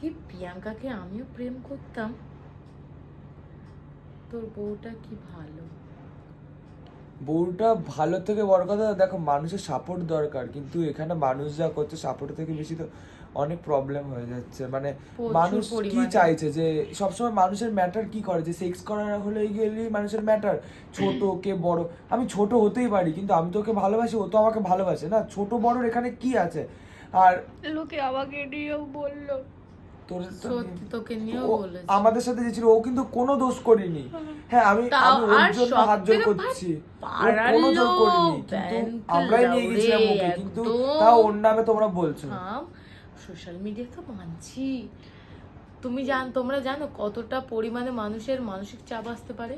কি? প্রিয়াঙ্কাকে আমিও প্রেম করতাম। তোর বউটা কি ভালো? বউটা ভালো থেকে বড় কথা দেখো মানুষের সাপোর্ট দরকার কিন্তু এখানে মানুষ যা করছে সাপোর্ট থেকে বেশি তো অনেক প্রবলেম হয়ে যাচ্ছে। মানে মানুষ কি চাইছে যে সবসময় মানুষের ম্যাটার কি করে? যে সেক্স করার হলে গেলেই মানুষের ম্যাটার ছোট কে বড় আমি ছোট হতেই পারি কিন্তু আমি তোকে ভালোবাসি ও তো আমাকে ভালোবাসে। না ছোট বড়র এখানে কি আছে? আর লোকে আমাকে নিয়েও বলল তোর সত্যি তোকে নিয়েও বলেছে। আমাদের সাথে যে ছিল ও কিন্তু কোনো দোষ করিনি। হ্যাঁ আমি আমি ওর জন্য হাত জোর করছি। কোনো জোর করিনি কিন্তু আমরাই নিয়ে গেছিলাম ওকে কিন্তু তাও ওর নামে তোমরা বলছো। সোশ্যাল মিডিয়া তো মানছি। তুমি জান তোমরা জানো কতটা পরিমাণে মানুষের মানসিক চাপ আসতে পারে?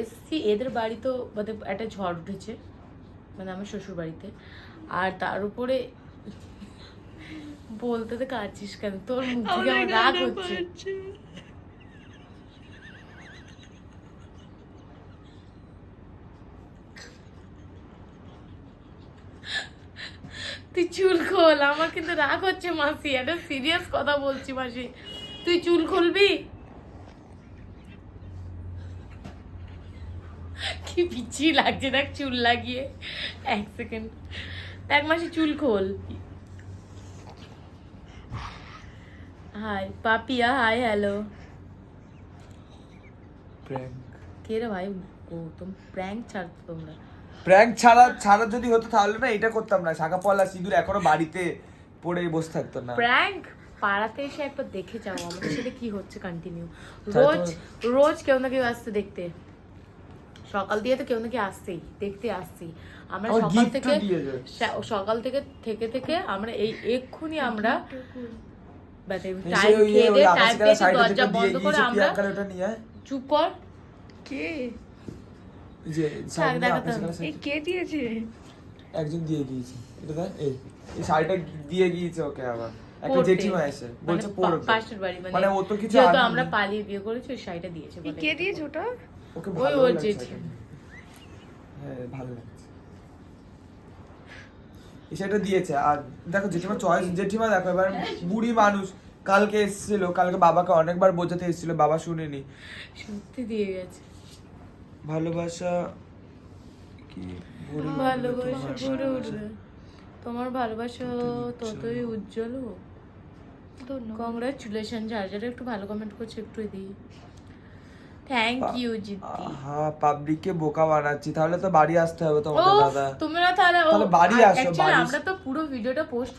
এসছি এদের বাড়ি তো মানে একটা ঝড় উঠেছে মানে আমার শ্বশুর বাড়িতে আর তার উপরে বলতে তো কাছিস কেন তোর মুখ থেকে আমার রাগ হচ্ছে তুই চুল খোল আমার কিন্তু রাগ হচ্ছে মাসি একটা সিরিয়াস কথা বলছি মাসি তুই চুল খুলবি কি পিচ্ছি লাগছে দেখ চুল লাগিয়ে এক সেকেন্ড দেখ মাসি চুল খোল hi Papiya hi hello prank কে রে ভাই? ও তুমি প্র্যাঙ্ক ছাড়তো তোমরা। প্র্যাঙ্ক ছাড়া ছাড়া যদি হতো তাহলে না এটা করতাম না। শাখা পলা সিঁদুর এখনও বাড়িতে পড়ে বসে থাকতো না। প্র্যাঙ্ক পাড়াতে এসে একবার দেখে যাও। আমাদের সাথে কি হচ্ছে কন্টিনিউ রোজ রোজ কেউ না কেউ আসছে দেখতে। সকাল দিয়ে তো কেউ না কেউ আসছেই। দেখতে আসছি আমরা সকাল থেকে সকাল থেকে থেকে থেকে আমরা এই এক্ষুনি আমরা মানে টাইম খেয়ে ওই টাইম কালার দরজা বন্ধ করে আমরা প্রিয়াঙ্কার ওটা নিয়ে আয়। চুপ কর কে যে সামনে দেখাতে আকাশি হবে। কালার এই কে দিয়েছে একজন দিয়ে গিয়েছে এটা দেখ এই এই শাড়িটা দিয়ে গিয়েছে ওকে আবার একটা। জেঠিমা এসে মানে বলছে পা- পাশের বাড়ি ও তো কিছু যেহেতু আমরা পালিয়ে বিয়ে করেছি ওই শাড়িটা দিয়েছে কে দিয়েছে ওটা ওকে ওই ভালো ওর লাগছে জেঠি। হ্যাঁ ভালো লাগছে শাড়িটা দিয়েছে। আর দেখো জেঠিমা চয়েস জেঠিমা দেখো এবার বুড়ি মানুষ কালকে এসেছিল কালকে বাবাকে অনেকবার বোঝাতে এসেছিল বাবা শুনেনি। সত্যি দিয়ে গেছে। ভালোবাসা কি? ভালোবাসা তোমার ভরে ভালোবাসা। উঠবে। তোমার ভালোবাসা ততই উজ্জ্বল হোক। কংগ্রাচুলেশন যার যারা একটু ভালো কমেন্ট করছে একটু দিই থ্যাংক ইউ জিতি হ্যাঁ পাবলিককে বোকা বানাচ্ছি। তাহলে তো বাড়ি আসতে হবে ও তোমাকে দাদা। তোমরা তাহলে ও তাহলে বাড়ি আসো, actually বাড়ি আমরা তো পুরো ভিডিওটা পোস্ট